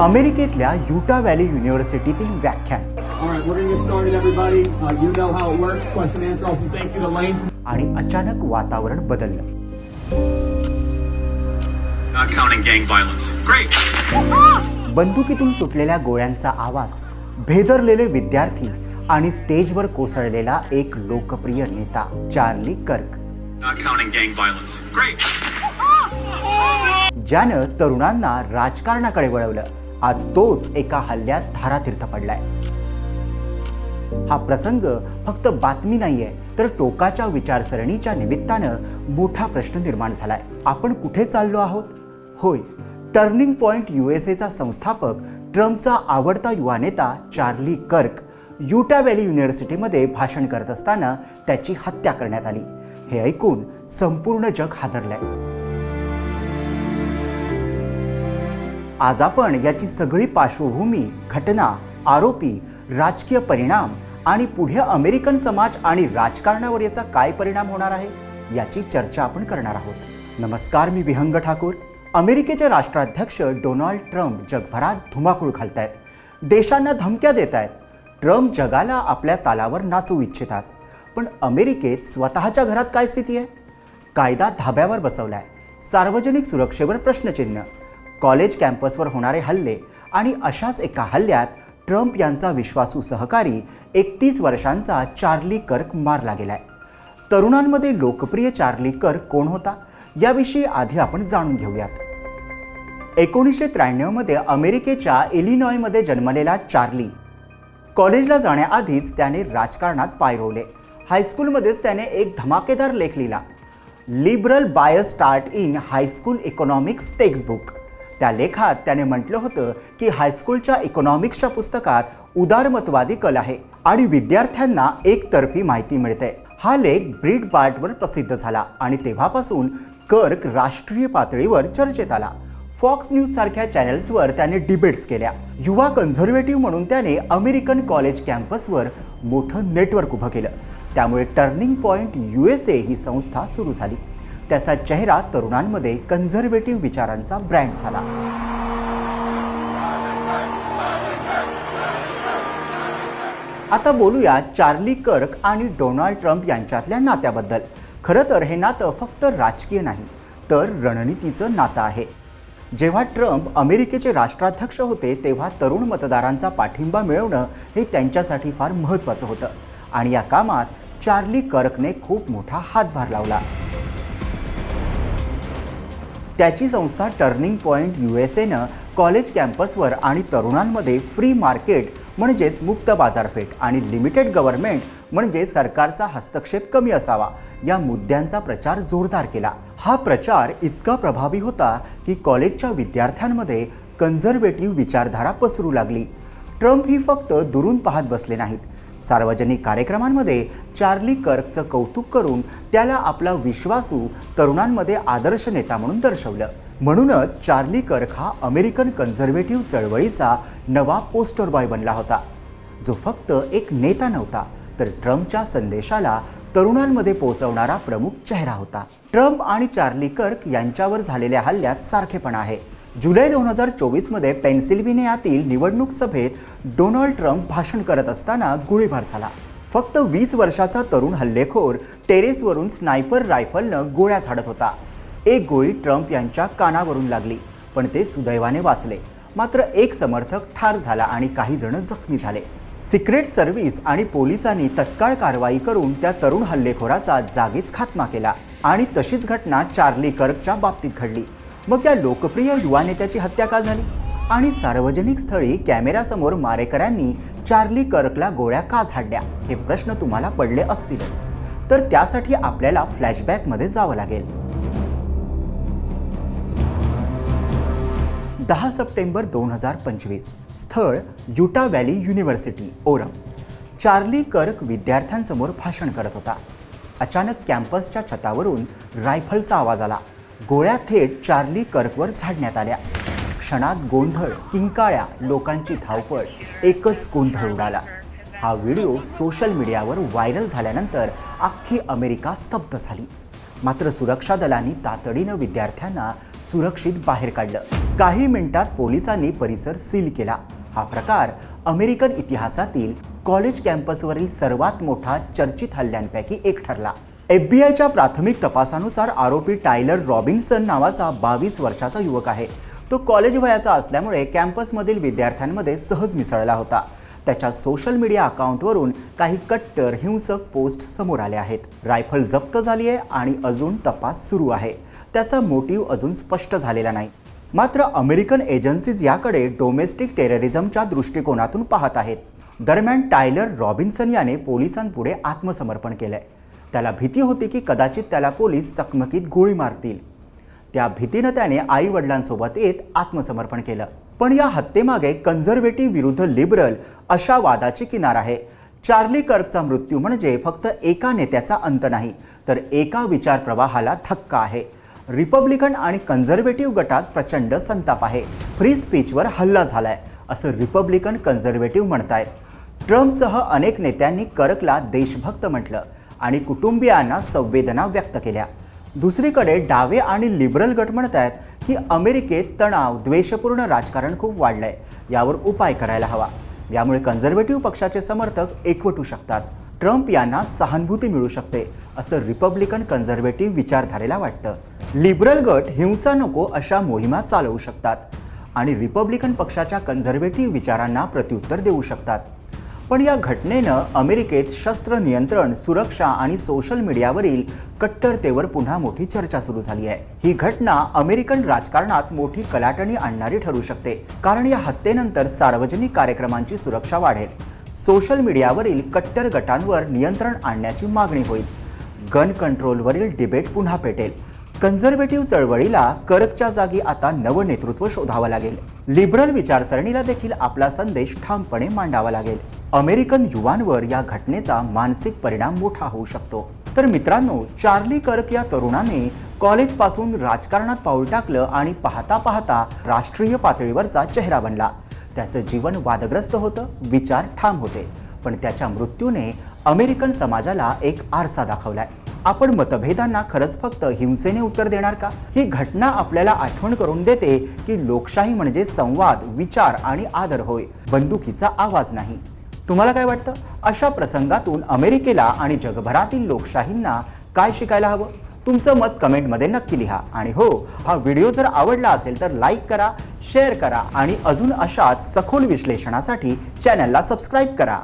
अमेरिकेतल्या युटा व्हॅली युनिव्हर्सिटीतील व्याख्यान. आणि अचानक वातावरण बदललं. बंदुकीतून सुटलेल्या गोळ्यांचा आवाज भेदरलेले विद्यार्थी आणि स्टेजवर कोसळलेला एक लोकप्रिय नेता चार्ली कर्क. ज्यानं तरुणांना राजकारणाकडे वळवलं. आज तोच एका हल्ल्यात धारातीर्थ पडलाय. हा प्रसंग फक्त बातमी नाहीये तर टोकाच्या विचारसरणीच्या निमित्तानं मोठा प्रश्न निर्माण झालाय. आपण कुठे चाललो आहोत? होय टर्निंग पॉइंट एचा संस्थापक ट्रम्पचा आवडता युवा नेता चार्ली कर्क युटा व्हॅली युनिव्हर्सिटीमध्ये भाषण करत असताना त्याची हत्या करण्यात आली. हे ऐकून संपूर्ण जग हादरलंय. आज आपण याची सगळी पार्श्वभूमी घटना आरोपी राजकीय परिणाम आणि पुढे अमेरिकन समाज आणि राजकारणावर याचा काय परिणाम होणार आहे याची चर्चा आपण करणार आहोत. नमस्कार मी विहंग ठाकूर. अमेरिकेचे राष्ट्राध्यक्ष डोनाल्ड ट्रम्प जगभरात धुमाकूळ घालतायत. देशांना धमक्या देत आहेत ट्रम्प जगाला आपल्या तालावर नाचू इच्छितात. पण अमेरिकेत स्वतःच्या घरात काय स्थिती आहे? कायदा धाब्यावर बसवलाय. सार्वजनिक सुरक्षेवर प्रश्नचिन्ह. कॉलेज कॅम्पसवर होणारे हल्ले आणि अशाच एका हल्ल्यात ट्रम्प यांचा विश्वासू सहकारी एकतीस वर्षांचा चार्ली कर्क मारला गेलाय. तरुणांमध्ये लोकप्रिय चार्ली कर्क कोण होता? याविषयी आधी आपण जाणून घेऊयात. एकोणीसशे त्र्याण्णवमध्ये अमेरिकेच्या इलिनॉयमध्ये जन्मलेला चार्ली. कॉलेजला जाण्याआधीच त्याने राजकारणात पाय रोवले. हायस्कूलमध्येच त्याने एक धमाकेदार लेख लिहिला. Liberal bias start in high school economics textbook त्या लेखात त्याने म्हटलं होतं की हायस्कूलच्या इकॉनॉमिक्सच्या पुस्तकात उदारमतवादी कल आहे आणि विद्यार्थ्यांना एकतर्फी माहिती मिळते. हा लेख ब्रिट बार्टवर प्रसिद्ध झाला आणि तेव्हापासून कर्क राष्ट्रीय पातळीवर चर्चेत आला. फॉक्स न्यूज सारख्या चॅनेल्सवर त्याने डिबेट्स केल्या. युवा कन्झर्वेटिव्ह म्हणून त्याने अमेरिकन कॉलेज कॅम्पसवर मोठं नेटवर्क उभं केलं. त्यामुळे turning point U S A ही संस्था सुरू झाली. त्याचा चेहरा तरुणांमध्ये कन्झर्वेटिव्ह विचारांचा ब्रँड झाला. आता बोलूया चार्ली कर्क आणि डोनाल्ड ट्रम्प यांच्यातल्या नात्याबद्दल. खरं तर हे नातं फक्त राजकीय नाही तर रणनीतीचं नातं आहे. जेव्हा ट्रम्प अमेरिकेचे राष्ट्राध्यक्ष होते तेव्हा तरुण मतदारांचा पाठिंबा मिळवणं हे त्यांच्यासाठी फार महत्त्वाचं होतं. आणि या कामात चार्ली कर्कने खूप मोठा हातभार लावला. त्याची संस्था टर्निंग पॉईंट यू एस एनं कॉलेज कॅम्पसवर आणि तरुणांमध्ये फ्री मार्केट म्हणजेच मुक्त बाजारपेठ आणि लिमिटेड गव्हर्नमेंट म्हणजे सरकारचा हस्तक्षेप कमी असावा या मुद्द्यांचा प्रचार जोरदार केला. हा प्रचार इतका प्रभावी होता की कॉलेजच्या विद्यार्थ्यांमध्ये कन्झर्वेटिव्ह विचारधारा पसरू लागली. ट्रम्प ही फक्त दुरून पाहत बसले नाहीत. सार्वजनिक कार्यक्रमांमध्ये चार्ली कर्कचं कौतुक करून त्याला आपला विश्वासू तरुणांमध्ये आदर्श नेता म्हणून दर्शवलं. म्हणूनच चार्ली कर्क हा अमेरिकन कन्झर्वेटिव्ह चळवळीचा नवा पोस्टर बॉय बनला होता. जो फक्त एक नेता नव्हता तर ट्रम्पच्या संदेशाला तरुणांमध्ये पोहोचवणारा प्रमुख चेहरा होता. ट्रम्प आणि चार्ली कर्क यांच्यावर झालेल्या हल्ल्यात सारखेपणा आहे. जुलै दोन हजार चोवीसमध्ये पेन्सिल्व्हेनियातील निवडणूक सभेत डोनाल्ड ट्रम्प भाषण करत असताना गोळीबार झाला. फक्त वीस वर्षाचा तरुण हल्लेखोर टेरेसवरून स्नायपर रायफलनं गोळ्या झाडत होता. एक गोळी ट्रम्प यांच्या कानावरून लागली पण ते सुदैवाने वाचले. मात्र एक समर्थक ठार झाला आणि काही जण जखमी झाले. सिक्रेट सर्व्हिस आणि पोलिसांनी तत्काळ कारवाई करून त्या तरुण हल्लेखोराचा जागीच खात्मा केला आणि तशीच घटना चार्ली कर्कच्या बाबतीत घडली. मग त्या लोकप्रिय युवा नेत्याची हत्या का झाली? आणि सार्वजनिक स्थळी कॅमेऱ्यासमोर मारेकऱ्यांनी चार्ली कर्कला गोळ्या का झाडल्या? हे प्रश्न तुम्हाला पडले असतीलच. तर त्यासाठी आपल्याला फ्लॅशबॅकमध्ये जावं लागेल. दहा सप्टेंबर दोन हजार पंचवीस स्थळ Utah Valley University Orem. Charlie Kirk विद्यार्थ्यांसमोर भाषण करत होता. अचानक कॅम्पसच्या छतावरून रायफलचा आवाज आला. गोळ्या थेट चार्ली कर्कवर झाडण्यात आल्या. क्षणात गोंधळ किंकाळ्या लोकांची धावपळ एकच गोंधळ उडाला. हा व्हिडिओ सोशल मीडियावर व्हायरल झाल्यानंतर अख्खी अमेरिका स्तब्ध झाली. मात्र सुरक्षा दलांनी तातडीनं विद्यार्थ्यांना सुरक्षित बाहेर काढलं. काही मिनिटात पोलिसांनी परिसर सील केला. हा प्रकार अमेरिकन इतिहासातील कॉलेज कॅम्पसवरील सर्वात मोठा चर्चित हल्ल्यांपैकी एक ठरला. एफ बी आयच्या प्राथमिक तपासानुसार आरोपी टायलर रॉबिन्सन नावाचा बावीस वर्षाचा युवक आहे. तो कॉलेज वयाचा असल्यामुळे कॅम्पसमधील विद्यार्थ्यांमध्ये सहज मिसळला होता. त्याच्या सोशल मीडिया अकाउंटवरून काही कट्टर हिंसक पोस्ट समोर आले आहेत. रायफल जप्त झाली आहे आणि अजून तपास सुरू आहे. त्याचा मोटिव्ह अजून स्पष्ट झालेला नाही. मात्र अमेरिकन एजन्सीज याकडे डोमेस्टिक टेररिझमच्या दृष्टिकोनातून पाहत आहेत. दरम्यान टायलर रॉबिन्सन याने पोलिसांपुढे आत्मसमर्पण केलंय. त्याला भीती होती की कदाचित त्याला पोलीस चकमकीत गोळी मारतील. त्या भीतीनं त्याने आई वडिलांसोबत येत आत्मसमर्पण केलं. पण या हत्येमागे कन्झर्वेटिव्ह विरुद्ध लिबरल अशा वादाची किनार आहे. चार्ली कर्कचा मृत्यू म्हणजे फक्त एका नेत्याचा अंत नाही तर एका विचार प्रवाहाला धक्का आहे. रिपब्लिकन आणि कन्झर्वेटिव्ह गटात प्रचंड संताप आहे. फ्री स्पीचवर हल्ला झालाय असं रिपब्लिकन कन्झर्वेटिव्ह म्हणतायत. ट्रम्पसह अनेक नेत्यांनी करकला देशभक्त म्हटलं आणि कुटुंबियांना संवेदना व्यक्त केल्या. दुसरीकडे डावे आणि लिबरल गट म्हणत आहेत की अमेरिकेत तणाव द्वेषपूर्ण राजकारण खूप वाढलंय यावर उपाय करायला हवा. यामुळे कन्झर्वेटिव्ह पक्षाचे समर्थक एकवटू शकतात. ट्रम्प यांना सहानुभूती मिळू शकते असं रिपब्लिकन कन्झर्वेटिव्ह विचारधारेला वाटतं. लिबरल गट हिंसा नको अशा मोहिमा चालवू शकतात आणि रिपब्लिकन पक्षाच्या कन्झर्वेटिव्ह विचारांना प्रत्युत्तर देऊ शकतात. पण या घटनेनं अमेरिकेत शस्त्र नियंत्रण सुरक्षा आणि सोशल मीडियावरील कट्टरतेवर पुन्हा मोठी चर्चा सुरू झाली आहे. ही घटना अमेरिकन राजकारणात मोठी कलाटणी आणणारी ठरू शकते कारण या हत्येनंतर सार्वजनिक कार्यक्रमांची सुरक्षा वाढेल. सोशल मीडियावरील कट्टर गटांवर नियंत्रण आणण्याची मागणी होईल. गन कंट्रोलवरील डिबेट पुन्हा पेटेल. कन्झर्वेटिव्ह चळवळीला करकच्या जागी आता नवं नेतृत्व शोधावं लागेल. लिबरल विचारसरणीला देखील आपला संदेश ठामपणे मांडावा लागेल. अमेरिकन युवांवर या घटनेचा मानसिक परिणाम मोठा होऊ शकतो. तर मित्रांनो चार्ली कर्क या तरुणाने कॉलेजपासून राजकारणात पाऊल टाकलं आणि पाहता पाहता राष्ट्रीय पातळीवरचा चेहरा बनला. त्याचं जीवन वादग्रस्त होतं विचार ठाम होते. पण त्याच्या मृत्यूने अमेरिकन समाजाला एक आरसा दाखवलाय. आपण मतभेदांना खरंच फक्त हिंसेने उत्तर देणार का? ही घटना आपल्याला आठवण करून देते की लोकशाही म्हणजे संवाद विचार आणि आदर होय. बंदुकीचा आवाज नाही. तुम्हाला काय वाटतं? अशा प्रसंगातून अमेरिकेला आणि जगभरातील लोकशाहींना काय शिकायला हवं? तुमचं मत कमेंटमध्ये नक्की लिहा. आणि हो हा व्हिडिओ जर आवडला असेल तर लाईक करा शेअर करा आणि अजून अशाच सखोल विश्लेषणासाठी चॅनलला सबस्क्राईब करा.